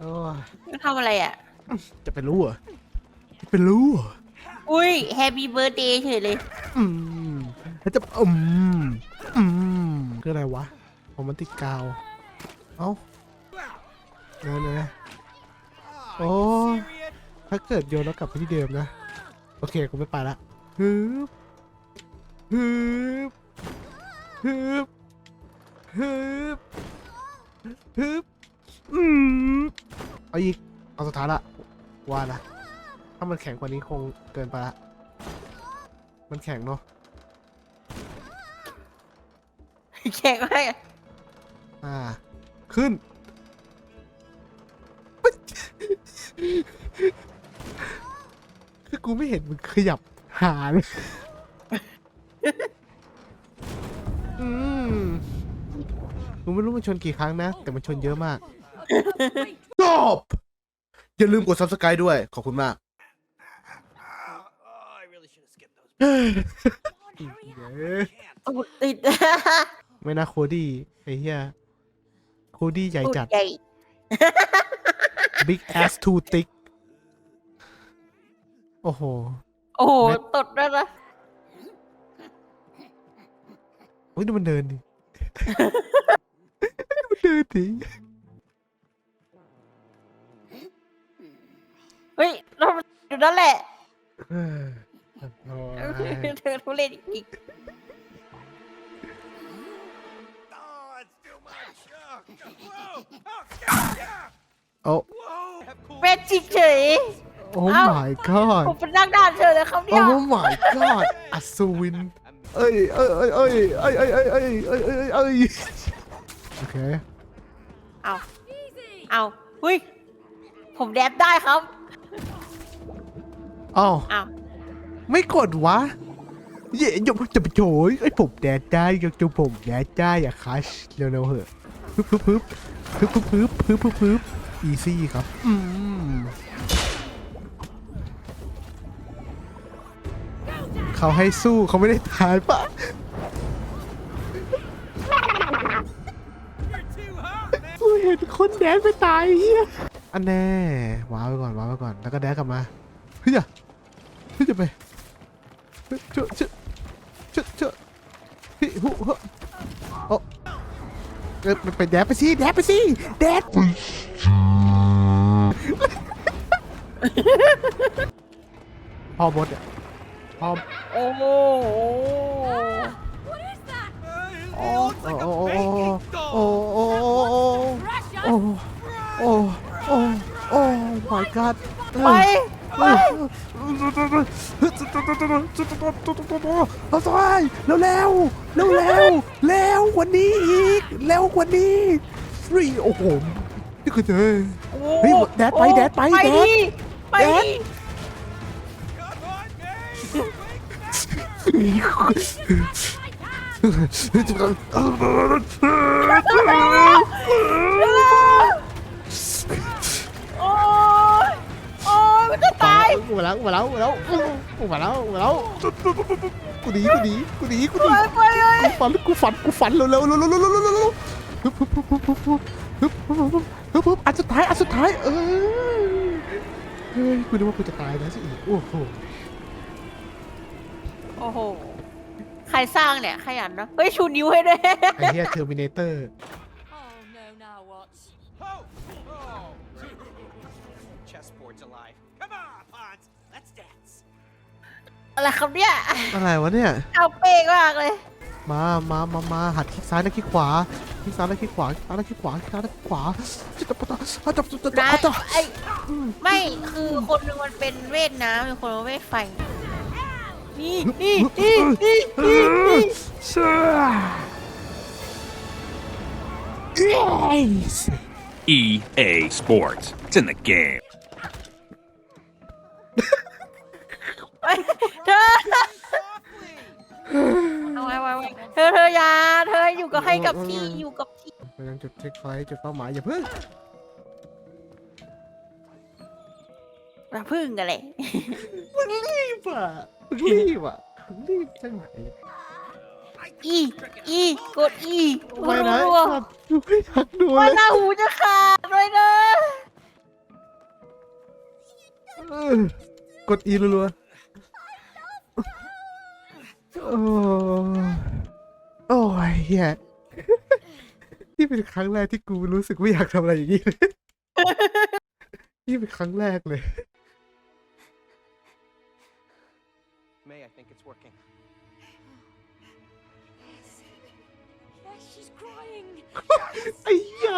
โอ้ยทำอะไรอะ จะไปรู้เหรอจะไปรู้เหรออุ้ยแฮปปี้เบิร์ดเดย์เฉยเลย อืมแล้วจะอืมอืมคืออะไรวะผมมันติดกาว เอ้าเนยเนยโอ้ถ้าเกิดโยนแล้วกลับไปที่เดิมนะ โอเคกูไม่ไปละฮึบฮึบฮึบฮึบฮึบอืม เอาอีก เอาสุดท้ายละว่านะ ถ้ามันแข็งกว่านี้คงเกินไปละ มันแข็งเนาะแข่งอะไรอะอ่า ขึ้น คือกูไม่เห็นมันขยับหาเลย อืมกูไม่รู้มันชนกี่ครั้งนะ แต่มันชนเยอะมาก จบอย่าลืมกด subscribe ด้วย ขอบคุณมาก Oh, I really should have skipped those. เย้ตูดติดไม่น่าโคดี้ไอ้เหี้ยโคดี้ใหญ่ตูดจัด ใหญ่ big ass too thick โอ้โห โอ้โหแม็กตดด้วยนะโอ้ยดูมันเดินดิ ดูมันเดินดิ เฮ้ยเราอยู่นั่นแหละเออโอ้ยเธอทุเรศอีก Oh, it's too much. Oh, whoa. Oh, yeah, yeah. โอ้ Whoa. Have cool. เป็นจิกเฉย โอ้ เอ้า my god ผมเป็นนักด่านเฉยเลยครับโอ้เนี่ย my god อัศวินเอ้ยเอ้ยเอ้ยเอ้ยเอ้ยเอ้ยเอ้ยเอ้ยเอ้ยเอ้ยเอ้ยโอเค เอา เอาเฮ้ย ผมแดบได้ครับ อ้าวอ้าวไม่กดวะเย่ยกจะไปโฉยไอ้ผมแดดได้ยกจะผมแดดได้อย่าคัชเร็วๆเหอะปึ๊บปึ๊บปึ๊บปึ๊บปึ๊บปึ๊บปึ๊บปึ๊บอีซี่ครับ อืมเขาให้สู้เขาไม่ได้ทายปะ You're too hot, man. กูเห็นคนแดนไปตายเฮียอันแน่ว้าวไปก่อนว้าวไปก่อน แล้วก็แดนกลับมา เฮ้ยเฮ้ยจะไปเฮ้ยเจ้าเจ้าเจ้าเจ้าเฮ้ยหุเฮ้โอ้เอ้ยมันไปแดนไปสิแดนไปสิแดนพ่อบดอะพ่อโอ้โห Uh, he looks like a โอ้โอ้ baking โอ้ doll. โอ้โอ้โอ้โอ้โอ้ my god ไป เอาซอยเร็วเร็วเร็วเร็วเร็วกว่านี้อีกเร็วกว่านี้ฟรีโอ้โหนี่คือเธอเฮ้ยแดดไปแดดไปไปแดดดิไปแดด กูมาแล้วกูมาแล้วกูมาแล้วกูมาแล้วกูมาแล้วกูหนีกูหนีกูหนีกูหไปนีไปเลยกูฝันกูฝันกูฝันเร็วเร็วเร็วเร็วเร็วเร็วเร็วเร็วฮึบฮึบฮึบฮึบฮึบฮึบฮึบฮึบฮึบฮึบฮึบอันสุดท้ายอันสุดท้ายเออเฮ้ยกูนึกว่ากูจะตายแล้วสิอีกโอ้โหโอ้โห ใครสร้างเนี่ยขยันเนอะเฮ้ยชูนิ้วให้ด้วยไอ้เหี้ยเทอร์มินเตอร์ Chessboard's alive. Come on, Pons. Let's dance. อะไรครับเนี่ยอะไรวะเนี่ย เอาเป๊กมากเลยมา มา มา มาหัดคลิกซ้ายและคลิกขวา คลิกซ้ายและคลิกขวาคลิกซ้ายและคลิกขวาคลิกซ้ายและคลิกขวาจะจะจะจะจะจะนะจะไอ้ไม่คือคนหนึงมันเป็นเวทน้ำอีกคนมันเวทไฟ นี่นี่นี่นี่นี่นี่เชื่อ Yes EA Sports. It's in the game. เอาไว้ไว้ไว้เธอเธออยาเธออยู่กับให้กับที่อยู่กับที่พยายามจุดเช็คพอยต์จุดเป้าหมายอย่าเพิ่งระพึ่งกันเลยมึงรีบอะมึงรีบอะมึงรีบจังไหนอีอีกดอีไม่นะรัวสัตว์กูไม่อยากดูๆเลว่ายหน้าหูจะขาดเลยนะ เออกดอีรัวๆ โอ้โอ้ยเฮียนี่เป็นครั้งแรกที่กูรู้สึกไม่อยากทำอะไรอย่างนี้เลย นี่เป็นครั้งแรกเลย May, I think it's working. Yes, she's crying. ไอ้เหี้ย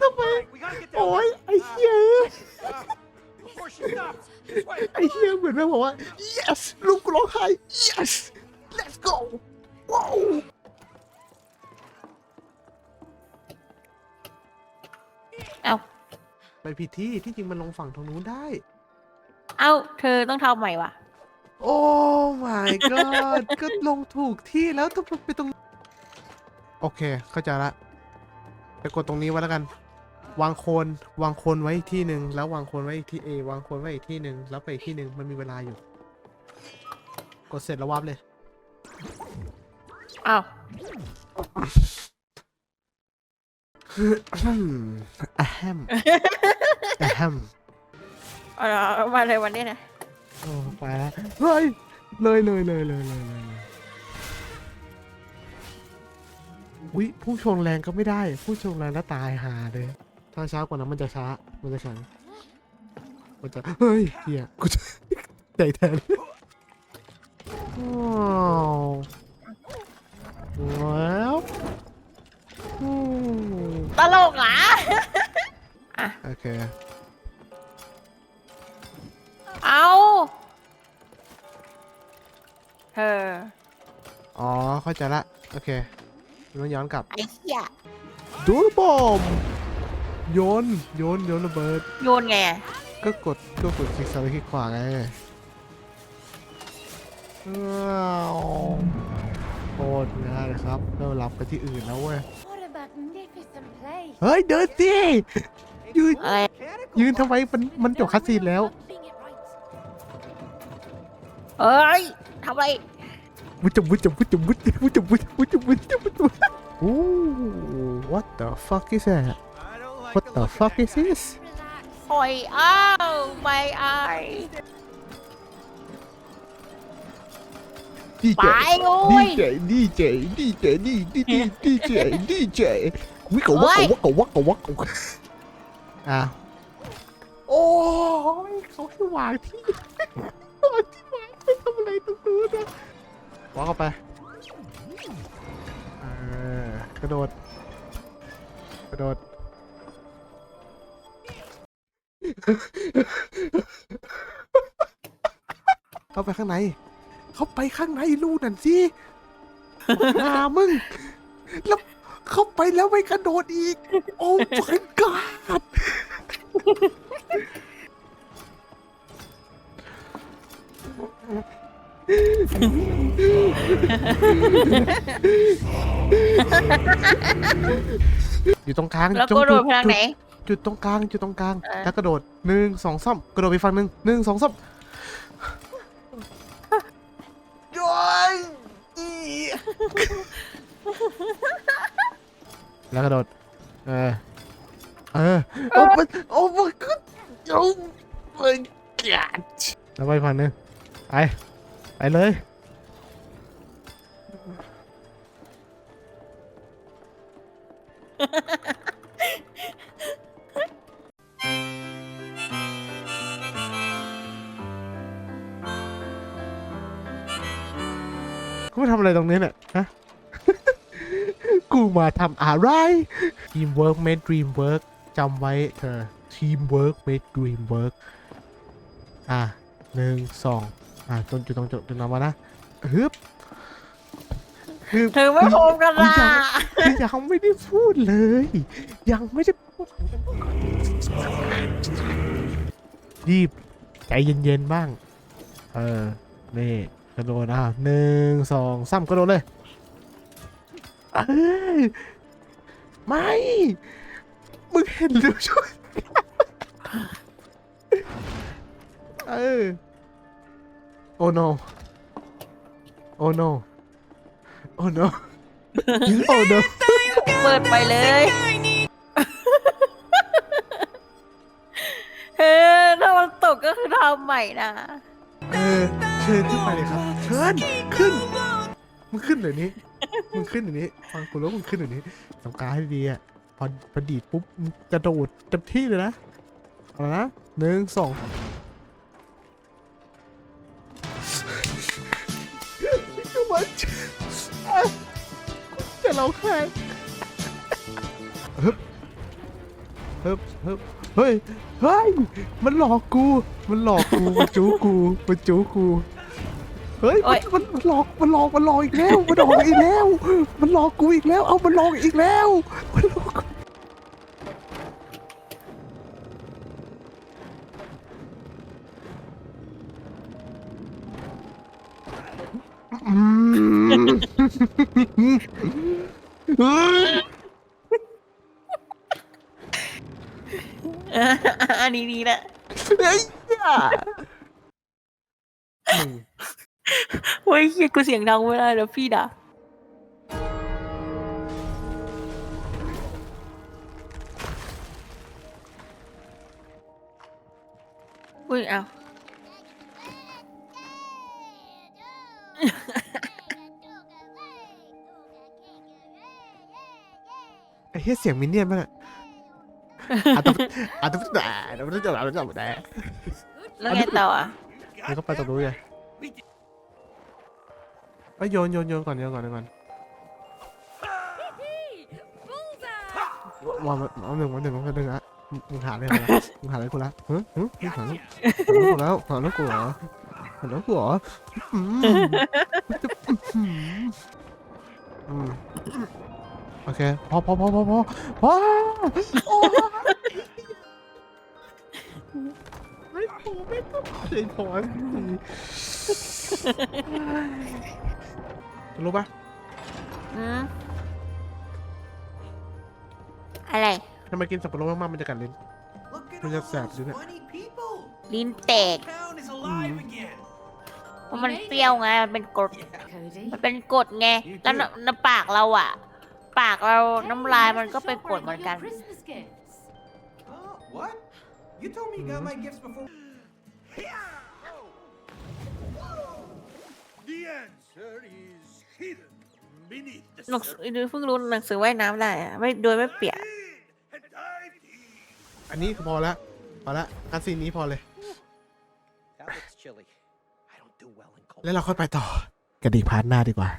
ทำไม We gotta get โอ้ย down. ไอ้เหี้ย Uh, before she stops. This way. ไอ้เหี้ยเหมือนแม่บอกว่า yes ลูกกูร้องไห้ yes let's go ว้าวเอ้าไปผิดที่ที่จริงมันลงฝั่งตรงนู้นได้ เอ้าเธอต้องทำใหม่ว่ะโอ้ my god ก็ลงถูกที่แล้วต้องไปตรง โอเค เข้าใจละ ไปกดตรงนี้ไว้แล้วกัน วางโคน วางโคนไว้อีกที่หนึ่งแล้ววางโคนไว้อีกที่เอวางโคนไว้อีกที่หนึ่งแล้วไปอีกที่หนึ่งมันมีเวลาอยู่ กดเสร็จแล้ววับเลยเอ้าอะแฮมอะแฮมเอาล่ะเอามาเลยวันนี้นะโอ้ไปแล้วเฮ้ยเลยเลยเลยเลยเลยเลยเลยอุ้ยผู้ชงแรงก็ไม่ได้ ผู้ชงแรงแล้วตายหาเลย ถ้าช้ากว่านั้นมันจะช้า มันจะแข็งมันจะเฮ้ยเฮียกูจะใจแทน ว้าวแล้วอืมตลกเหรอโอเค เอาเธออ๋อ เข้าใจละ โอเคมันย้อนกลับ ไอ้เหี้ยดูบอมโยน โยน โยนระเบิด โยนไงอะก็กด ก็กดคลิกซ้ายคลิกขวาไงว้าว โคตรง่ายเลยครับเรารับไปที่อื่นแล้วเว้ย What a magnificent place. เฮ้ย เดินสิยืนอะไรยืนทำไมมันมันจบคัสซีนแล้ว Being it right. เอ้ยทำอะไรวุ้จวุ้จวุ้จวุ้จวุ้จวุ้จวุ้จวุ้จวุ้จวุ้จโอ้ what the fuck is that I don't like what the the look of fuck that is this ปล่อยอ้าวไม่อาย ดีไปเจโอ้ดีย เจ ดีเจ ดีเจ ดีดีดีดีเจ ดีเจวิกวักวักวักวักวักอะโอ้ยเขาให้วางที่วางที่วางไปทำอะไรตรงนู้นนะวางเข้าไปเออกระโดด กระโดด เข้าไปข้างใน เข้าไปข้างในรูนั่นสิหามึง แล้วเข้าไปแล้วไม่กระโดดอีก โอ้ my god อยู่ตรงกลางแล้วจุก็โดจุดพลังไหน จุดตรงกลางจุดตรงกลางเออแล้วกระโดดหนึ่งสองซ้ำกระโดดไปฝั่งหนึ่งหนึ่งสองซ้ำ แล้วกระโดด เออ เออโอ้มันโอ้มันก็โอ้มันกัดแล้วไปฝั่งหนึ่งไปไปเลย กูมาทำอะไรตรงนี้เนี่ยฮะกู มาทำอะไร Teamwork made dream work จำไว้เธอ Teamwork made dream work อะหนึ่งสองอะจนจุดตรงจุดตรงนั้นมานะฮึบฮึบเธอไม่พบกันกูล่ะยังกูยังไม่ได้พูดเลย ยังไม่ได้พูดรีบใจเย็นๆบ้าง เออ นี่กระโดดอะหนึ่งสองสามกระโดดเลย เอ้ยไม่ มึงเห็นหรือช่วยเออ โอ้ no โอ้ no โอ้ no โอ้ no เปิดไปเลย เออถ้ามันตกก็คือทำใหม่นะ เออเชิญขึ้นไปเลยครับ เชิญขึ้น มึงขึ้นเดี๋ยวนี้ มึงขึ้นเดี๋ยวนี้ฟังกูแล้วมึงขึ้นเดี๋ยวนี้ทำการให้ดีอะพอพอดีดปุ๊บมึงกระโดดเต็มที่เลยนะเอาละนะหนึ่งสองมันจะเราแข่งฮึบฮึบฮึบเฮ้ยเฮ้ยมันหลอกกู มันหลอกกู มันจูกู มันจูกู เฮ้ยมันมันมันหลอกมันหลอกมันหลอกอีกแล้วมันหลอกอีกแล้ว มันหลอกกูอีกแล้ว เอามันหลอกอีกแล้วมันหลอกกูอืมเฮ้ยอันนี้ดีนะ เฮ้ย มึง เฮ้ยเฮียกูเสียงดังไม่ได้แล้วพี่ด่าอุ้ยเอาไอ้เหี้ยเสียงมินเนี่ยนมันอะอาจจะอาจจะแต่อาจจะแต่อาจจะแต่แล้วไงต่ออะแล้วก็ไปตรงนู้นไง ไปโยนโยนโยนก่อนโยนก่อนโยนก่อนวางเอาหนึ่งวันหนึ่งวันหนึ่งอะมึงหาอะไรมามึงหาอะไรกูละฮะฮะมึงหาแล้วหาแล้วกูเหรอหาแล้วกูเหรออืมโอเคพอพอพอพอพอพอไม่พอไม่พอไม่พอ รู้ปะอืมอะไรทำไมกินสับปะรดมากๆมันจะกัดลิ้น Look at Well, all that's sad, those isn't it? funny people. ลิ้นแตก Town is alive again. เพราะมันเปรี้ยวไง มันเป็นกรด Cody. มันเป็นกรดไง แล้วน้ำน้ำปากเราอะปากเราน้ำลายมันก็เป็นกรดเหมือนกัน Christmas gifts. Oh, what? You told me you got my gifts before. The หนังสือเพิ่งรู้หนังสือว่ายน้ำได้อะไม่โดยไม่เปียก and dive deep. อันนี้พอละพอละการซีนนี้พอเลย That looks chilly. I don't do well in cold. แล้วเราค่อยไปต่อกันอีกพาร์ทหน้าดีกว่า